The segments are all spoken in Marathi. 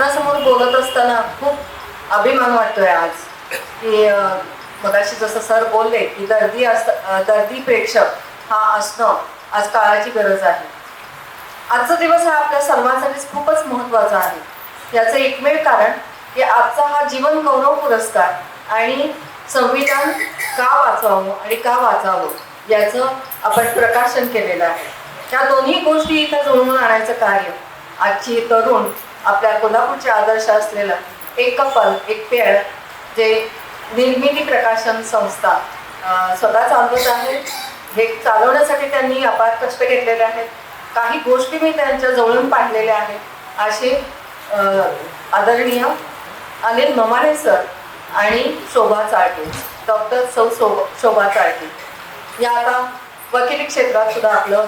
आपणासमोर बोलत असताना खूप अभिमान वाटतोय आज. की मगाशी जसं सर बोलले की दर्दी अस दर्दी प्रेक्षक हा असणं आज काळाची गरज आहे. आजचा दिवस हा आपल्या सर्वांसाठीच खूपच महत्त्वाचा आहे. याचं एकमेव कारण की आजचा हा जीवन गौरव पुरस्कार आणि संविधान का वाचावं आणि का वाचावं याचं आपण प्रकाशन केलेलं आहे. या दोन्ही गोष्टी इथं जुळवून आणायचं कार्य आजची तरुण आपल्या कोल्हापूरचे आदर्श असलेलं एक कपल एक पेळ जे निर्मिती प्रकाशन संस्था स्वतः चालवत आहे. हे चालवण्यासाठी त्यांनी अपार कष्ट घेतलेले आहेत. काही गोष्टी मी त्यांच्या जवळून पाडलेल्या आहेत. असे आदरणीय अनिल ममाने सर आणि शोभा चाळके डॉक्टर सौ शोभा शोभा चाळके. या आता वकिली क्षेत्रात सुद्धा आपलं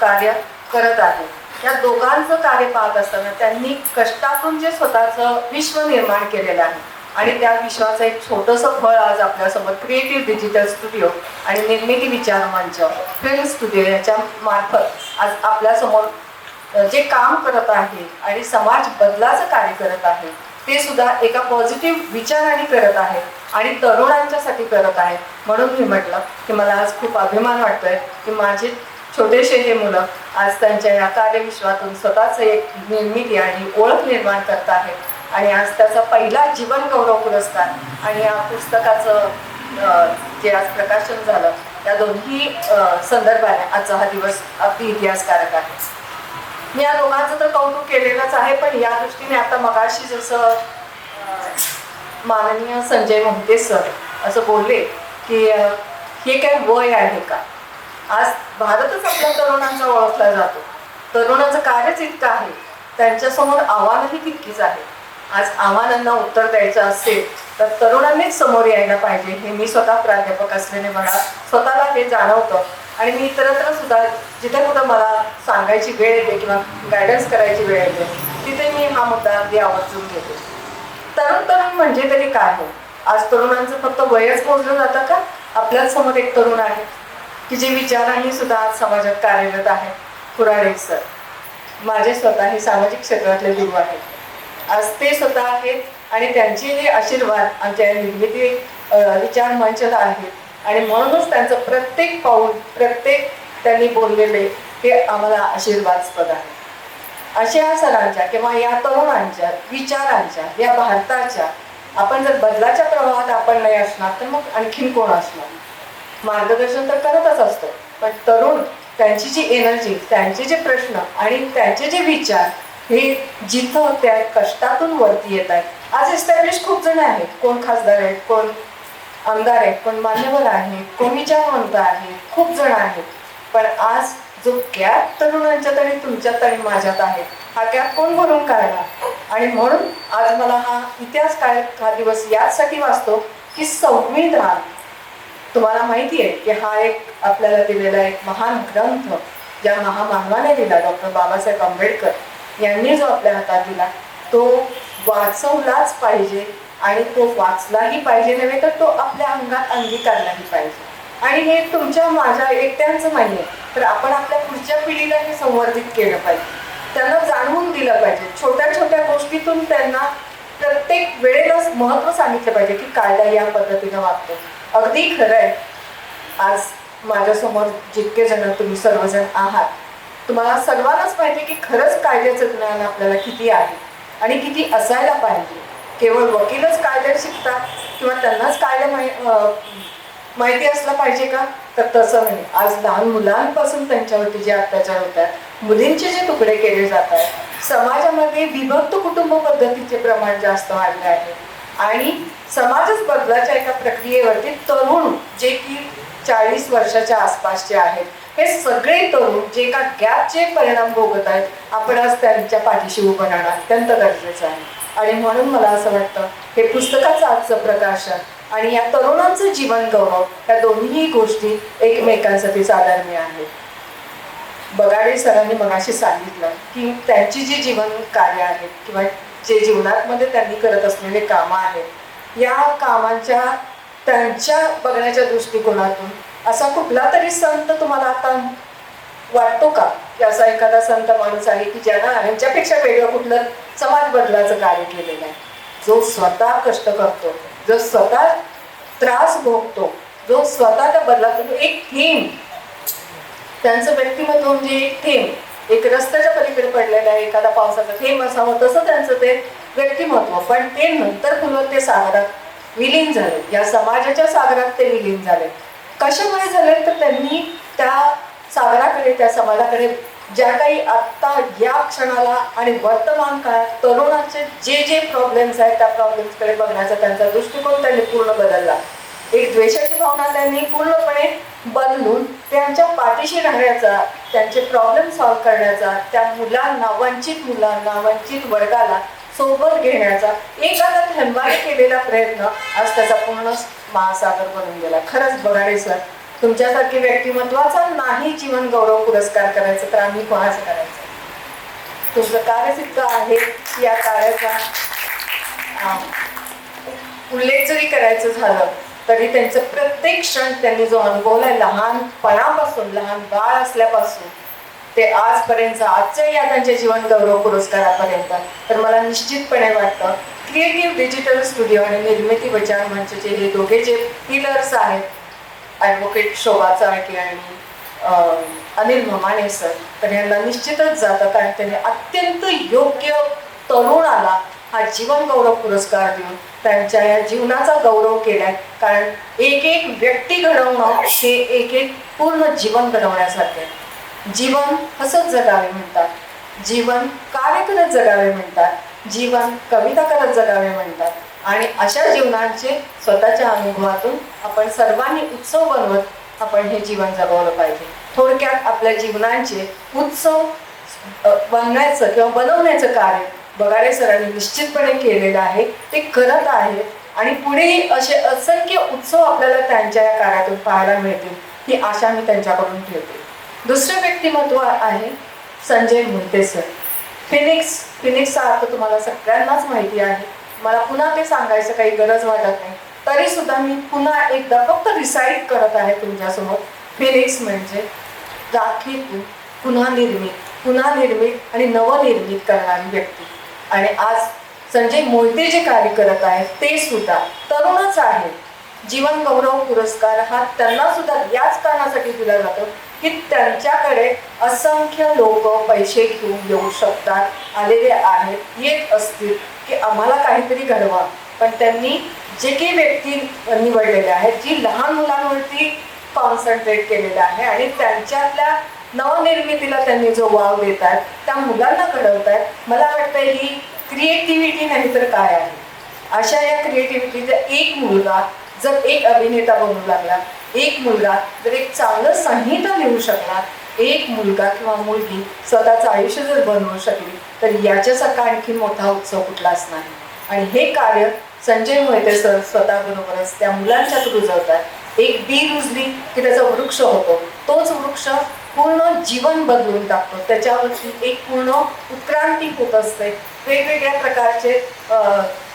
कार्य करत आहे. या दोघांचं कार्य पाहत असताना त्यांनी कष्टातून जे स्वतःचं विश्व निर्माण केलेलं आहे आणि त्या विश्वाचं एक छोटंसं फळ आज आपल्यासमोर क्रिएटिव्ह डिजिटल स्टुडिओ आणि निर्मिती विचार मंच फिल्म स्टुडिओ याच्या मार्फत आज आपल्यासमोर जे काम करत आहे आणि समाज बदलाचं कार्य करत आहे ते सुद्धा एका पॉझिटिव्ह विचाराने करत आहे आणि तरुणांच्यासाठी करत आहे. म्हणून मी म्हटलं की मला आज खूप अभिमान वाटतोय की माझे छोटेसे हे मुलं आज त्यांच्या या कार्यविश्वातून स्वतःच एक निर्मिती आणि ओळख निर्माण करत आहेत. आणि आज त्याचा पहिला जीवन गौरव पुरस्कार आणि या पुस्तकाचं जे आज प्रकाशन झालं या दोन्ही संदर्भाने आजचा हा दिवस अगदी इतिहासकारक आहे. मी या दोघांचं तर कौतुक केलेलंच आहे पण या दृष्टीने आता मगाशी जसं माननीय संजय मोहते सर असं बोलले की हे काय वय आहे का? आज भारतच आपल्या तरुणांचा ओळखला जातो. तरुणाचं कार्यच इतकं आहे. त्यांच्यासमोर आव्हानंही तितकीच आहे. आज आव्हानांना उत्तर द्यायचं असेल तर तरुणांनीच समोर यायला पाहिजे हे मी स्वतः प्राध्यापक असल्याने मला स्वतःला हे जाणवतं. आणि मी इतरत्र सुद्धा जिथे कुठं मला सांगायची वेळ येते किंवा गायडन्स करायची वेळ येते तिथे मी हा मुद्दा अगदी आवर्जून घेते. तरुण तरुण म्हणजे तरी काय हो? आज तरुणांचं फक्त वयच मोजलं जातं का? आपल्याच समोर एक तरुण आहे. की जे विचारांनी सुद्धा आज समाजात कार्यरत आहे खुराडे सर माझे स्वतः हे सामाजिक क्षेत्रातले गुरु आहेत. आज ते स्वतः आहेत आणि त्यांचे हे आशीर्वाद आमच्या निर्मिती विचार मंचला आहेत. आणि म्हणूनच त्यांचं प्रत्येक पाऊल प्रत्येक त्यांनी बोललेले हे आम्हाला आशीर्वादस्पद आहे. अशा सरांच्या किंवा या तरुणांच्या विचारांच्या या भारताच्या आपण जर बदलाच्या प्रवाहात आपण नाही असणार तर मग आणखीन कोण असणार? मार्गदर्शन तर करतच असतो. पण तरुण त्यांची जी एनर्जी त्यांचे जे प्रश्न आणि त्यांचे जे विचार हे जिथं त्या कष्टातून वरती येत आहेत. आज एस्टॅब्लिश खूप जण आहेत. कोण खासदार आहेत कोण आमदार आहेत कोण मान्यवर आहेत कोण विचारवंत आहेत खूप जण आहेत. पण आज जो गॅप तरुणांच्यात आणि तुमच्यात आणि माझ्यात आहे. हा गॅप कोण भरून काढणार? आणि म्हणून आज मला हा इतिहास काय हा दिवस याचसाठी वाचतो की संविधान तुम्हाला माहिती आहे की हा एक आपल्याला दिलेला एक महान ग्रंथ ज्या महामानवाने दिला डॉक्टर बाबासाहेब आंबेडकर यांनी जो आपल्या हातात दिला तो वाचवलाच पाहिजे आणि तो वाचलाही पाहिजे नव्हे तर तो आपल्या अंगात अंगीकारलाही पाहिजे. आणि हे तुमच्या माझ्या एकट्यांचं नाही आहे तर आपण आपल्या पुढच्या पिढीला हे संवर्धित केलं पाहिजे. त्यांना जाणवून दिलं पाहिजे. छोट्या छोट्या गोष्टीतून त्यांना प्रत्येक वेळेलाच महत्त्व सांगितलं पाहिजे की कायदा या पद्धतीनं वागतो. अगदी खरं आहे. आज माझ्यासमोर जितके जण तुम्ही सर्वजण आहात तुम्हाला सर्वांनाच माहिती आहे की खरंच कायद्याचं ज्ञान आपल्याला किती आहे आणि किती असायला पाहिजे. केवळ वकीलच कायदे शिकतात किंवा त्यांनाच कायदे माहि माहिती असलं पाहिजे का? तर तसं नाही. आज लहान मुलांपासून त्यांच्यावरती जे अत्याचार होत आहेत मुलींचे जे तुकडे केले जात आहेत समाजामध्ये विभक्त कुटुंब पद्धतीचे प्रमाण जास्त वाढले आहे. आणि समाजच बदलाच्या एका प्रक्रियेवरती तरुण जे की चाळीस वर्षाच्या आसपासचे आहेत हे सगळे तरुण जे का गॅपचे परिणाम भोगत आहेत आपण आज त्यांच्या पाठीशी उभं राहणं अत्यंत गरजेचं आहे. आणि म्हणून मला असं वाटतं हे पुस्तकाचं आजचं प्रकाशन आणि या तरुणांचं जीवन गौरव या दोन्ही गोष्टी एकमेकांसाठी साधर्म्य आहेत. बगाडे सरांनी मगाशी सांगितलं की त्यांची जी जीवन कार्य आहेत किंवा जे जीवनामध्ये त्यांनी करत असलेले कामं आहेत या कामांच्या त्यांच्या बघण्याच्या दृष्टिकोनातून असा कुठला तरी संत तुम्हाला आता वाटतो का? की असा एखादा संत माणूस आहे की ज्यानं ह्यांच्यापेक्षा वेगळं कुठलं समाज बदलाचं कार्य केलेलं आहे? जो स्वतः कष्ट करतो जो स्वतः त्रास भोगतो जो स्वतः त्या बदलातून एक थीम त्यांचं व्यक्तिमत्व म्हणजे एक थेंब एक रस्त्याच्या पलीकडे पडलेला आहे एखादा पावसाचा थेंब असावं तसं त्यांचं ते व्यक्तिमत्व. पण ते नंतर फुलवत ते सागरात विलीन झाले. या समाजाच्या सागरात ते विलीन झाले. कशामुळे झाले? तर त्यांनी त्या सागराकडे त्या समाजाकडे ज्या काही आत्ता या क्षणाला आणि वर्तमान काळात तरुणाचे जे जे प्रॉब्लेम्स आहेत त्या प्रॉब्लेम्सकडे बघण्याचा त्यांचा दृष्टिकोन त्यांनी पूर्ण बदलला. एक द्वेषाची भावना त्यांनी पूर्णपणे बदलून त्यांच्या पाठीशी राहण्याचा त्यांचे प्रॉब्लेम सॉल्व्ह करण्याचा त्या मुलांना वंचित मुलांना वंचित वर्गाला सोबत घेण्याचा एक आता केलेला प्रयत्न आज त्याचा पूर्ण महासागर बनून गेला. खरंच बघाडे सर तुमच्यासारखे व्यक्तिमत्वाचा नाही जीवन गौरव पुरस्कार करायचं तर आम्ही कोणाचं करायचं? तुमचं कार्य सिद्ध आहे की या कार्याचा. उल्लेख जरी करायचं झालं. तरी त्यांचं प्रत्येक क्षण त्यांनी जो अनुभवलाय लहानपणापासून लहान बाळ असल्यापासून ते आजपर्यंत आजच्या या त्यांच्या जीवन गौरव पुरस्कारापर्यंत. तर मला निश्चितपणे वाटतं क्रिएटिव्ह डिजिटल स्टुडिओ आणि निर्मिती बचाव मंचचे हे दोघे जे पिलर्स आहेत ॲडव्होकेट शोभा चाळके आणि अनिल ममाणे सर तर यांना निश्चितच जातं कारण त्यांनी अत्यंत योग्य तरुणाला हा जीवन गौरव पुरस्कार देऊन त्यांच्या या जीवनाचा गौरव केलाय. कारण एक एक व्यक्ती घडवणं हे एक एक पूर्ण जीवन घडवण्यासारखे जीवन हसत जगावे म्हणतात. जीवन कार्य करत जगावे म्हणतात. जीवन कविता करत जगावे म्हणतात. आणि अशा जीवनांचे स्वतःच्या अनुभवातून आपण सर्वांनी उत्सव बनवत आपण हे जीवन जगवलं पाहिजे. थोडक्यात आपल्या जीवनांचे उत्सव बनण्याचं किंवा बनवण्याचं कार्य बगाडे सरांनी निश्चितपणे केलेलं आहे. ते करत आहेत आणि पुढेही असे असंख्य उत्सव आपल्याला त्यांच्या या कार्यातून पाहायला मिळतील ही आशा मी त्यांच्याकडून ठेवते. दुसरं व्यक्तिमत्व आहे संजय मोहिते सर. फिनिक्स फिनिक्सचा अर्थ तुम्हाला सगळ्यांनाच माहिती आहे. मला पुन्हा ते सांगायचं काही गरज वाटत नाही. तरी सुद्धा मी पुन्हा एकदा फक्त रिसाईट करत आहे तुमच्यासमोर. फिनिक्स म्हणजे राखीतून पुन्हा निर्मित पुन्हा निर्मित आणि नवनिर्मित करणारी व्यक्ती. आणि आज संजय मोहिते जे कार्य करत आहेत ते सुद्धा तरुणच आहेत जीवन गौरव पुरस्कार हा त्यांना सुद्धा याच कारणासाठी दिला जातो की त्यांच्याकडे असंख्य लोक पैसे घेऊन येऊ शकतात आलेले आहेत येत असतील की आम्हाला काहीतरी घडवा. पण त्यांनी जे काही व्यक्ती निवडलेले आहेत जी लहान मुलांवरती कॉन्सन्ट्रेट केलेलं आहे आणि त्यांच्यातल्या नवनिर्मितीला त्यांनी जो वाव देत आहेत त्या मुलांना घडवत आहेत मला वाटतं ही क्रिएटिव्हिटी नाही तर काय आहे? अशा या क्रिएटिव्हिटीचा एक मुलगा जर एक अभिनेता बनू लागला एक मुलगा जर एक चांगलं संहिता लिहू शकला एक मुलगा किंवा मुलगी स्वतःचं आयुष्य जर बनवू शकली तर याच्यासारखा आणखी मोठा उत्सव कुठलाच नाही. आणि हे कार्य संजय मोहिते सर स्वतःबरोबरच त्या मुलांच्यात रुजवतात. एक बी रुजली की त्याचा वृक्ष होतो. तोच वृक्ष पूर्ण जीवन बदलून टाकतो. त्याच्यावरती एक पूर्ण उत्क्रांती होत असते. वेगवेगळ्या प्रकारचे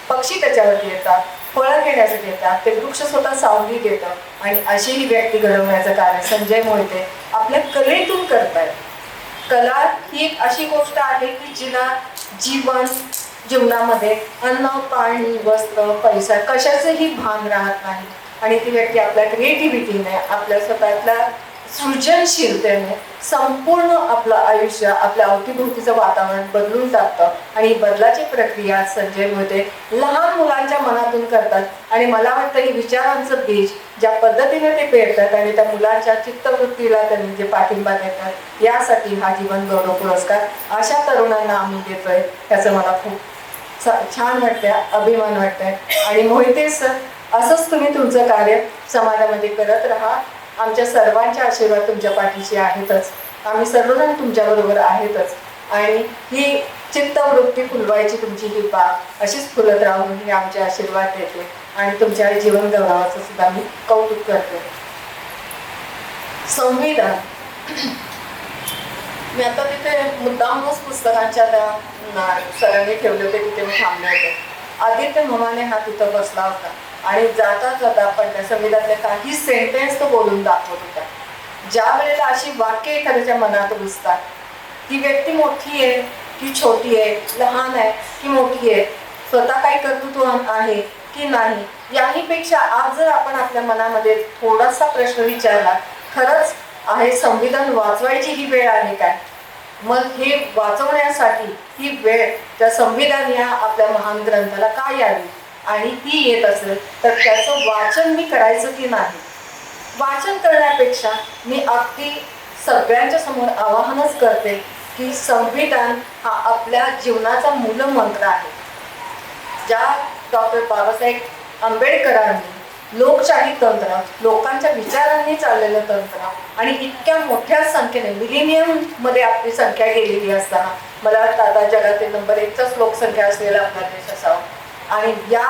पक्षी त्याच्यावरती येतात फळं घेण्यासाठी येतात ते वृक्ष स्वतः सावली देतं आणि अशी ही व्यक्ती घडवण्याचं कार्य संजय मोहिते आपल्या कलेतून करतायत. कला ही एक अशी गोष्ट आहे की जिला जीवन जीवनामध्ये अन्न पाणी वस्त्र पैसा कशाचंही भान राहत नाही. आणि ती व्यक्ती आपल्या क्रिएटिव्हिटीने आपल्या स्वतःतल्या सृजनशीलतेने संपूर्ण आपलं आयुष्य आपल्या अवतीभोवतीचं वातावरण बदलून जातं आणि बदलाची प्रक्रिया संजय मोहिते लहान मुलांच्या मनातून करतात. आणि मला वाटतं की विचारांचं बीज ज्या पद्धतीने ते पेरतात आणि त्या मुलांच्या चित्तवृत्तीला त्यांनी जे पाठिंबा देतात यासाठी हा जीवन गौरव पुरस्कार अशा तरुणांना आम्ही देतोय त्याचं मला खूप छान वाटतंय अभिमान वाटतंय. आणि मोहिते सर असंच तुम्ही तुमचं कार्य समाजामध्ये करत राहा. आमच्या सर्वांचे आशीर्वाद तुमच्या पाठीशी आहेतच. आम्ही सर्वजण तुमच्याबरोबर आहेतच. आणि ही चित्तवृत्ती फुलवायची तुमची ही बाग अशीच फुलत राहून ही आमचे आशीर्वाद देते. आणि तुमच्या जीवन गौरवाचं सुद्धा मी कौतुक करते. संविधान मी आता तिथे मुद्दामच पुस्तकांच्या त्या सरांनी ठेवले होते तिथे मी थांबले होते. आदित्य ममाने हा तिथं बसला होता. आणि जाता जाता पण त्या संविधानातले काही सेंटेन्स तो बोलून दाखवत होता. ज्या वेळेला अशी वाक्य एखाद्याच्या मनात रुजतात ती व्यक्ती मोठी आहे की छोटी आहे लहान आहे की मोठी आहे स्वतः काही कर्तृत्व आहे की नाही याहीपेक्षा आज जर आपण आपल्या मनामध्ये थोडासा प्रश्न विचारला खरंच आहे संविधान वाचवायची ही वेळ आहे काय? मग हे वाचवण्यासाठी ही वेळ त्या संविधान या आपल्या महान ग्रंथाला काय यावी? आणि ती येत असेल तर त्याचं वाचन मी करायचं की नाही? वाचन करण्यापेक्षा मी अगदी सगळ्यांच्या समोर आवाहनच करते की संविधान हा आपल्या जीवनाचा मूलमंत्र आहे. ज्या डॉक्टर बाबासाहेब आंबेडकरांनी लोकशाही तंत्र लोकांच्या विचारांनी चाललेलं तंत्र आणि इतक्या मोठ्या संख्येने मिलिनियममध्ये आपली संख्या गेलेली असताना मला वाटतं आता जगातील नंबर एकचाच लोकसंख्या असलेला आपला देश असावा. आणि या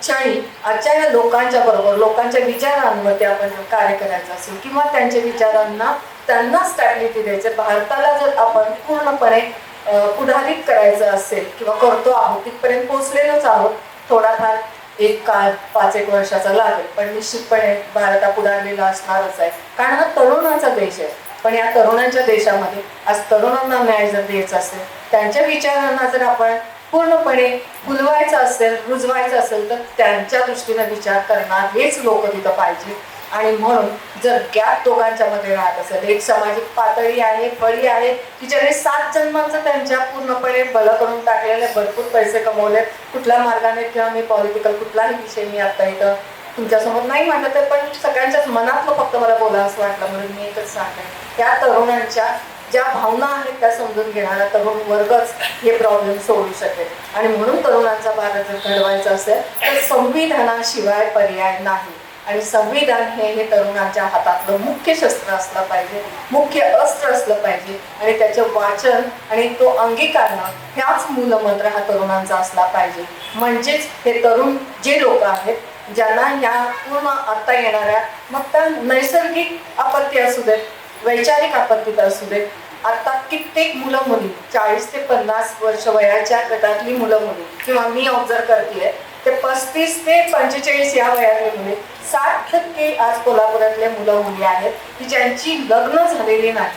क्षणी आजच्या या लोकांच्या बरोबर लोकांच्या विचारांवरती आपण जर कार्य करायचं असेल किंवा त्यांच्या विचारांना त्यांना स्टॅबिलिटी द्यायचं भारताला जर आपण पूर्णपणे पुढारीत पुढारित करायचं असेल किंवा करतो आहोत तिथपर्यंत पोहोचलेलोच आहोत थोडाफार एक काळ पाच एक वर्षाचा लागेल. पण निश्चितपणे भारत हा पुढारलेला असणारच आहे. कारण हा तरुणाचा देश आहे. पण या तरुणांच्या देशामध्ये आज तरुणांना न्याय जर द्यायचा असेल त्यांच्या विचारांना जर आपण पूर्णपणे फुलवायचं असेल रुजवायचं असेल तर त्यांच्या दृष्टीने विचार करणार. हेच लोक तिथं पाहिजे. आणि म्हणून जर गॅप दोघांच्या मध्ये राहत असेल एक सामाजिक पातळी आहे फळी आहे की ज्याने सात जन्मांचं त्यांच्या पूर्णपणे बल करून टाकलेले भरपूर पैसे कमवले. कुठल्या मार्गाने किंवा मी पॉलिटिकल कुठलाही विषय मी आता इथं तुमच्यासमोर नाही मांडत आहे पण सगळ्यांच्याच मनातलं फक्त मला बोला असं वाटलं म्हणून मी एकच सांगते त्या तरुणांच्या ज्या भावना आहेत त्या समजून घेणारा तरुण वर्गच हे प्रॉब्लेम सोडू शकेल. आणि म्हणून तरुणांचा भारत जर घडवायचा असेल तर संविधानाशिवाय पर्याय नाही. आणि संविधान हे हे तरुणांच्या हातातलं मुख्य शस्त्र असलं पाहिजे मुख्य अस्त्र असलं पाहिजे. आणि त्याचं वाचन आणि तो अंगीकारणं ह्याच मूलमंत्र हा तरुणांचा असला पाहिजे. म्हणजेच हे तरुण जे लोक आहेत ज्यांना ह्या पूर्ण आता येणाऱ्या मग त्या नैसर्गिक आपत्ती असू देत वैचारिक आपत्तीत असू देत आता कित्येक मुलं मुली चाळीस ते पन्नास वर्ष वयाच्या गटातली मुलं मुली किंवा मी ऑब्झर्व करते ते पस्तीस ते पंचेचाळीस या वयातले मुले साठ टक्के आज कोल्हापुरातले मुलं मुली आहेत की ज्यांची लग्न झालेली नाही.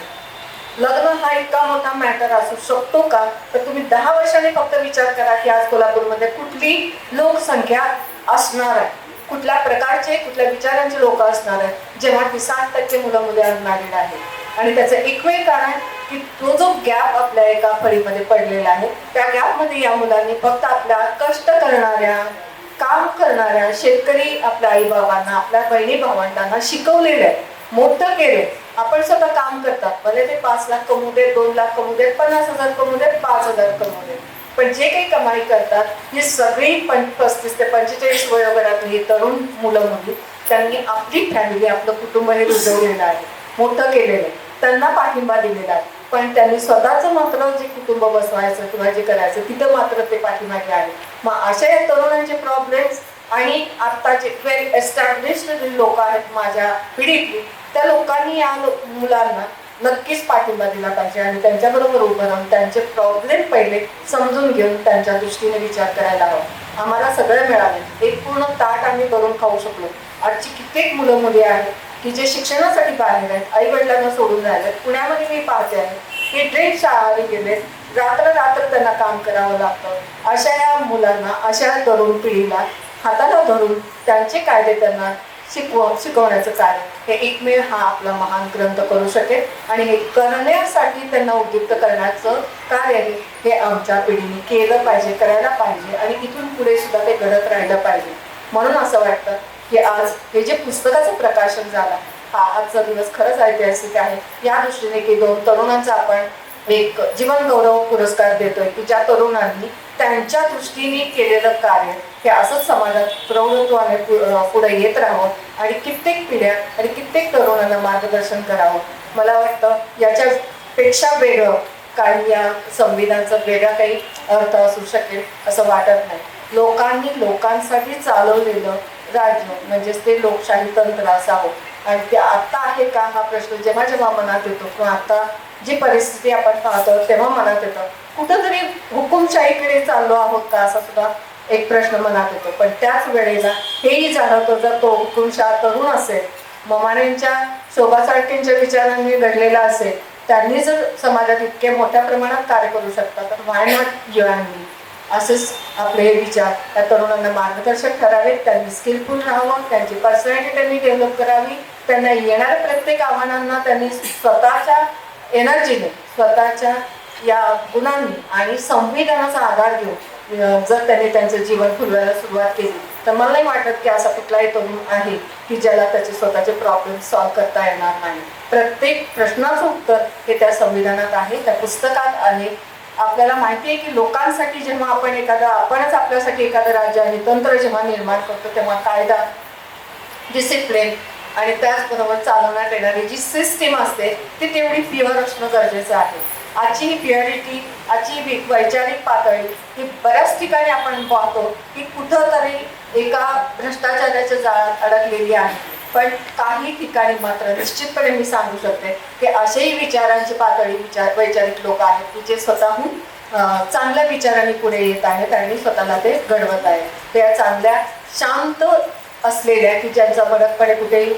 लग्न हा इतका मोठा मॅटर असू शकतो का? तर तुम्ही दहा वर्षांनी फक्त विचार करा की आज कोल्हापूरमध्ये कुठली लोकसंख्या असणार आहे. कुठल्या प्रकारचे कुठल्या विचारांचे लोक असणार आहेत जेव्हा की सात टक्के मुलं मुली अनमॅरिड आहेत. आणि त्याचं एकमेव कारण की तो जो गॅप आपल्या एका फळीमध्ये पडलेला आहे त्या गॅपमध्ये या मुलांनी फक्त आपल्या कष्ट करणाऱ्या काम करणाऱ्या शेतकरी आपल्या आई बाबांना आपल्या बहिणी भावंडांना शिकवलेलं आहे मोठं केलंय. आपण स्वतः काम करतात. भले ते पाच लाख कमवू देत दोन लाख कमवू देत पन्नास हजार कमवू देत पाच हजार कमवू देत. पण जे काही कमाई करतात ही सगळी पण पस्तीस ते पंचेचाळीस वयोगटातली तरुण मुलं मुली त्यांनी आपली फॅमिली आपलं कुटुंब हे रुजवलेलं आहे. मोठं केलेलं आहे. त्यांना पाठिंबा दिलेला आहे. पण त्यांनी स्वतःचं मात्र जे कुटुंब बसवायचं किंवा जे करायचं तिथं मात्र ते पाठीमागे आहे मग अशा या तरुणांचे प्रॉब्लेम्स आणि आत्ताचे जे वेल एस्टॅब्लिश्ड लोक आहेत माझ्या पिढीतली त्या लोकांनी या लो- मुलांना नक्कीच पाठिंबा दिला पाहिजे आणि त्यांच्याबरोबर उभं राहून त्यांचे प्रॉब्लेम पहिले समजून घेऊन त्यांच्या दृष्टीने विचार करायला हवा. आम्हाला सगळं मिळालं. एक पूर्ण ताट आम्ही करून खाऊ शकलो. आजची कित्येक मुलं मुली आहेत की जे शिक्षणासाठी बाहेर आहेत आई वडिलांना सोडून राहिलेत. पुण्यामध्ये मी पाहते आहे. की ड्रेस शाळाने गेले. रात्र रात्र त्यांना काम करावं लागतं. अशा या मुलांना अशा तरुण पिढीला हाताला धरून त्यांचे कायदे त्यांना शिकव शिकवण्याचं कार्य. हे एकमेव हा आपला महान ग्रंथ करू शकेल आणि हे करण्यासाठी त्यांना उद्युक्त करण्याचं कार्य आहे हे आमच्या पिढीने केलं पाहिजे करायला पाहिजे आणि इथून पुढे सुद्धा ते घडत राहिलं पाहिजे. म्हणून असं वाटतं की आज हे जे पुस्तकाचं प्रकाशन झालं हा आजचा दिवस खरंच ऐतिहासिक आहे. या दृष्टीने की दोन तरुणांचा आपण एक जीवन गौरव पुरस्कार देतोय की ज्या तरुणांनी त्यांच्या दृष्टीने केलेलं कार्य हे असंच समाजात प्रौढत्वाने पु- पुढे येत राहावं आणि कित्येक पिढ्या आणि कित्येक तरुणांना मार्गदर्शन करावं. मला वाटतं याच्यापेक्षा वेगळं काही या संविधानाचा वेगळा काही अर्थ असू शकेल असं वाटत नाही. लोकांनी लोकांसाठी चालवलेलं राज्य म्हणजेच ते लोकशाही तंत्र असावं. आणि ते आता आहे का हा प्रश्न जेव्हा जेव्हा मनात येतो किंवा आता जी परिस्थिती आपण पाहतो तेव्हा मनात येतं. कुठंतरी हुकुमशाहीकडे चाललो आहोत का असा सुद्धा एक प्रश्न मनात येतो. पण त्याच वेळेला हेही जाणवतं जर तो हुकुमशाह तरुण असेल ममानेंच्या शोभा विचारांनी घडलेला असेल त्यांनी जर समाजात इतके मोठ्या प्रमाणात कार्य करू शकतात तर वाय नॉट यू असेच आपले हे विचार त्या तरुणांना मार्गदर्शक ठरावेत त्यांनी स्किलफुल राहावं त्यांची पर्सनॅलिटी त्यांनी डेव्हलप करावी त्यांना येणाऱ्या प्रत्येक आव्हानांना त्यांनी स्वतःच्या एनर्जीने स्वतःच्या या गुणांनी आणि संविधानाचा आधार घेऊन जर त्यांनी त्यांचं जीवन फुलवायला सुरुवात केली तर मला नाही वाटत की असा कुठलाही तरुण आहे की ज्याला त्याचे स्वतःचे प्रॉब्लेम सॉल्व्ह करता येणार नाही. प्रत्येक प्रश्नाचं उत्तर हे त्या संविधानात आहे त्या पुस्तकात आहे. आपल्याला माहिती आहे की लोकांसाठी जेव्हा आपण एखादा आपणच आपल्यासाठी एखादं राज्य आणि तंत्र जेव्हा निर्माण करतो तेव्हा कायदा डिसिप्लिन आणि त्याचबरोबर चालवण्यात येणारी जी सिस्टीम असते ती तेवढी प्युअर असणं गरजेचं आहे. आजची ही प्युअरिटी आजची ही वैचारिक पातळी ही बऱ्याच ठिकाणी आपण पाहतो की कुठंतरी एका भ्रष्टाचाराच्या जाळ्यात अडकलेली आहे. पण काही ठिकाणी मात्र निश्चितपणे मी सांगू शकते की असेही विचारांची पातळी विचार वैचारिक लोक आहेत की जे स्वतःहून चांगल्या विचारांनी पुढे येत आहेत आणि स्वतःला ते घडवत आहेत. त्या चांगल्या शांत असलेल्या की ज्यांचा बडकपणे कुठेही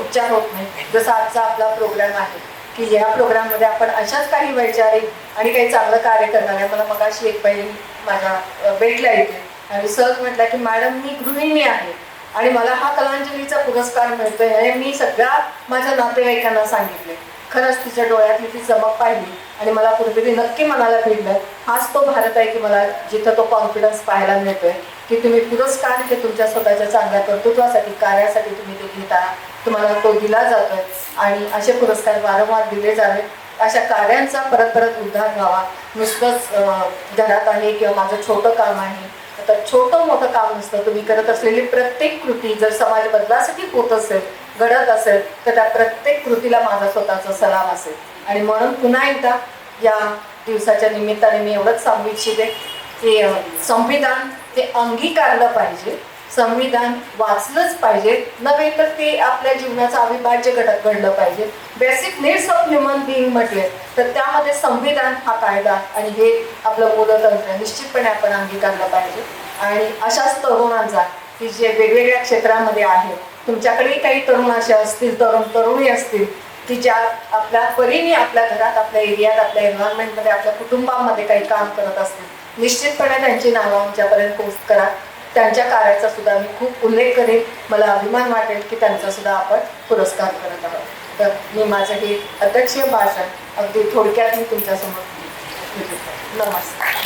उच्चार होत नाही. जसा आजचा आपला प्रोग्राम आहे. की या प्रोग्राममध्ये आपण अशाच काही वैचारिक आणि काही चांगलं कार्य करणार आहे मला मगाशी एक बाई माझ्या भेटल्या इथे. आणि सहज म्हटलं की मॅडम मी गृहिणी आहे आणि मला हा कलांजलीचा पुरस्कार मिळतोय. हे मी सगळ्या माझ्या नातेवाईकांना सांगितले. खरंच तिच्या डोळ्यातली ती चमक पाहिली आणि मला कुठेतरी नक्की मनाला भिडलं हाच तो भारत आहे की मला जिथं तो कॉन्फिडन्स पाहायला मिळतोय की तुम्ही पुरस्कार हे तुमच्या स्वतःच्या चांगल्या कर्तृत्वासाठी कार्यासाठी तुम्ही ते घेता तुम्हाला तो दिला जातोय. आणि असे पुरस्कार वारंवार दिले जावेत अशा कार्यांचा परत परत उद्धार व्हावा. नुसतंच घरात आहे किंवा माझं छोटं काम आहे तर छोटं मोठं काम नसतं तुम्ही करत असलेली प्रत्येक कृती जर समाज बदलासाठी होत असेल घडत असेल तर त्या प्रत्येक कृतीला माझा स्वतःचा सलाम असेल. आणि म्हणून पुन्हा एकदा या दिवसाच्या निमित्ताने मी एवढंच सांगू इच्छिते की संविधान ते अंगीकारलं पाहिजे. संविधान वाचलंच पाहिजे. नव्हे तर ते आपल्या जीवनाचा अविभाज्य घटक घडलं पाहिजे. Basic needs of human being म्हटले तर त्यामध्ये संविधान हा कायदा आणि हे आपलं मूलतंत्र निश्चितपणे आपण अंगीकारलं पाहिजे. आणि अशाच तरुणांचा की जे वेगवेगळ्या क्षेत्रामध्ये आहेत तुमच्याकडेही काही तरुण असे असतील तरुण तरुणी असतील की ज्या आपल्या परीने आपल्या घरात आपल्या एरियात आपल्या एन्व्हायरमेंटमध्ये आपल्या कुटुंबामध्ये काही काम करत असतील निश्चितपणे त्यांची नावं आमच्यापर्यंत पोस्ट करा. त्यांच्या कार्याचा सुद्धा मी खूप उल्लेख करेन. मला अभिमान वाटेल की त्यांचा सुद्धा आपण पुरस्कार करत आहोत. तर मी माझं हे अध्यक्षीय भाषण अगदी थोडक्यात मी तुमच्यासमोर नमस्कार.